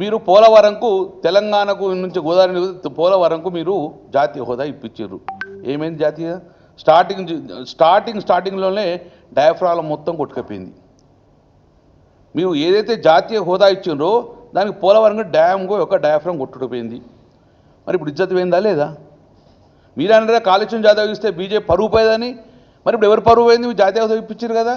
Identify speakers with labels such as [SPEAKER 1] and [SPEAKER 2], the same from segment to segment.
[SPEAKER 1] మీరు పోలవరంకు తెలంగాణకు నుంచి గోదావరి పోలవరంకు మీరు జాతీయ హోదా ఇప్పించారు. ఏమైంది జాతీయ? స్టార్టింగ్ స్టార్టింగ్ స్టార్టింగ్లోనే డయాఫ్రాల మొత్తం కొట్టుకపోయింది. మీరు ఏదైతే జాతీయ హోదా ఇచ్చిండ్రో దానికి పోలవరం డ్యామ్కు ఒక డయాఫ్రామ్ కొట్టుకుపోయింది. మరి ఇప్పుడు ఇజ్జత్ పోయిందా లేదా? మీరు అన్నారా కాళేశ్వరం జాతీయ ఇస్తే బీజేపీ పరువు పోయేదని మరి ఇప్పుడు ఎవరు పరువు పోయింది? మీరు జాతీయ హోదా ఇప్పించారు కదా.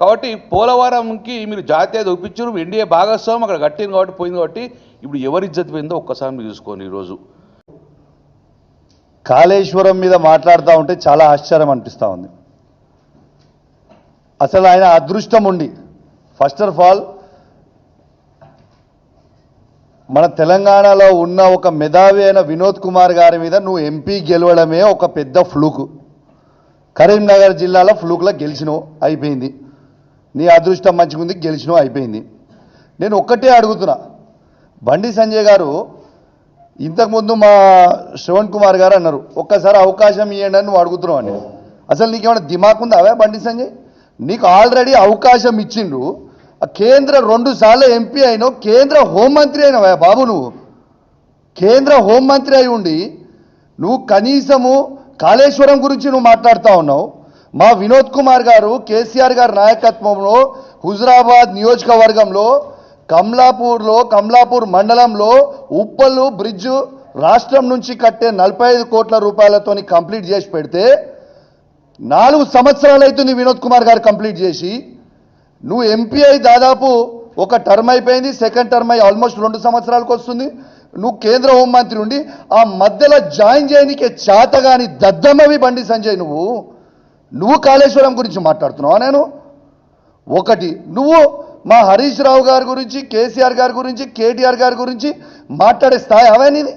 [SPEAKER 1] కాబట్టి పోలవరంకి మీరు జాతీయ చూపించారు ఎన్డీఏ భాగస్వామ్యం అక్కడ కట్టింది కాబట్టి పోయింది కాబట్టి ఇప్పుడు ఎవరి ఇజ్జత్ పోయిందో ఒక్కసారి మీరు చూసుకోండి ఈరోజు.
[SPEAKER 2] కాళేశ్వరం మీద మాట్లాడుతూ ఉంటే చాలా ఆశ్చర్యం అనిపిస్తూ ఉంది. అసలు ఆయన అదృష్టం ఉండి ఫస్ట్ ఆఫ్ ఆల్ మన తెలంగాణలో ఉన్న ఒక మెధావి అయిన వినోద్ కుమార్ గారి మీద నువ్వు ఎంపీ గెలవడమే ఒక పెద్ద ఫ్లూకు. కరీంనగర్ జిల్లాలో ఫ్లూక్లో గెలిచినవు అయిపోయింది. నీ అదృష్టం మంచిగుంది గెలిచినో అయిపోయింది. నేను ఒక్కటే అడుగుతున్నా. బండి సంజయ్ గారు ఇంతకుముందు మా శ్రవణ్ కుమార్ గారు అన్నారు ఒక్కసారి అవకాశం ఇవ్వండి అని నువ్వు అడుగుతున్నావు అని. అసలు నీకేమైనా దిమాక్ ఉందా అవే బండి సంజయ్? నీకు ఆల్రెడీ అవకాశం ఇచ్చిండు ఆ కేంద్ర రెండు సార్లు ఎంపీ అయినావు కేంద్ర హోంమంత్రి అయినావా బాబు నువ్వు? కేంద్ర హోంమంత్రి అయి ఉండి నువ్వు కనీసము కాళేశ్వరం గురించి నువ్వు మాట్లాడుతూ ఉన్నావు. మా వినోద్ కుమార్ గారు కేసీఆర్ గారి నాయకత్వంలో హుజరాబాద్ నియోజకవర్గంలో కమలాపూర్లో కమలాపూర్ మండలంలో ఉప్పలు బ్రిడ్జ్ రాష్ట్రం నుంచి కట్టే నలభై ఐదు కోట్ల రూపాయలతోని కంప్లీట్ చేసి పెడితే నాలుగు సంవత్సరాలు అవుతుంది వినోద్ కుమార్ గారు కంప్లీట్ చేసి. నువ్వు ఎంపీ అయి దాదాపు ఒక టర్మ్ అయిపోయింది సెకండ్ టర్మ్ అయి ఆల్మోస్ట్ రెండు సంవత్సరాలకు వస్తుంది. నువ్వు కేంద్ర హోంమంత్రి ఉండి ఆ మధ్యలో జాయిన్ చేయనికే చాతగాని దద్దమ్మవి బండి సంజయ్ నువ్వు. నువ్వు కాళేశ్వరం గురించి మాట్లాడుతున్నావా నేను? ఒకటి నువ్వు మా హరీష్ రావు గారి గురించి కేసీఆర్ గారి గురించి కేటీఆర్ గారి గురించి మాట్లాడే స్థాయి అవే నీది.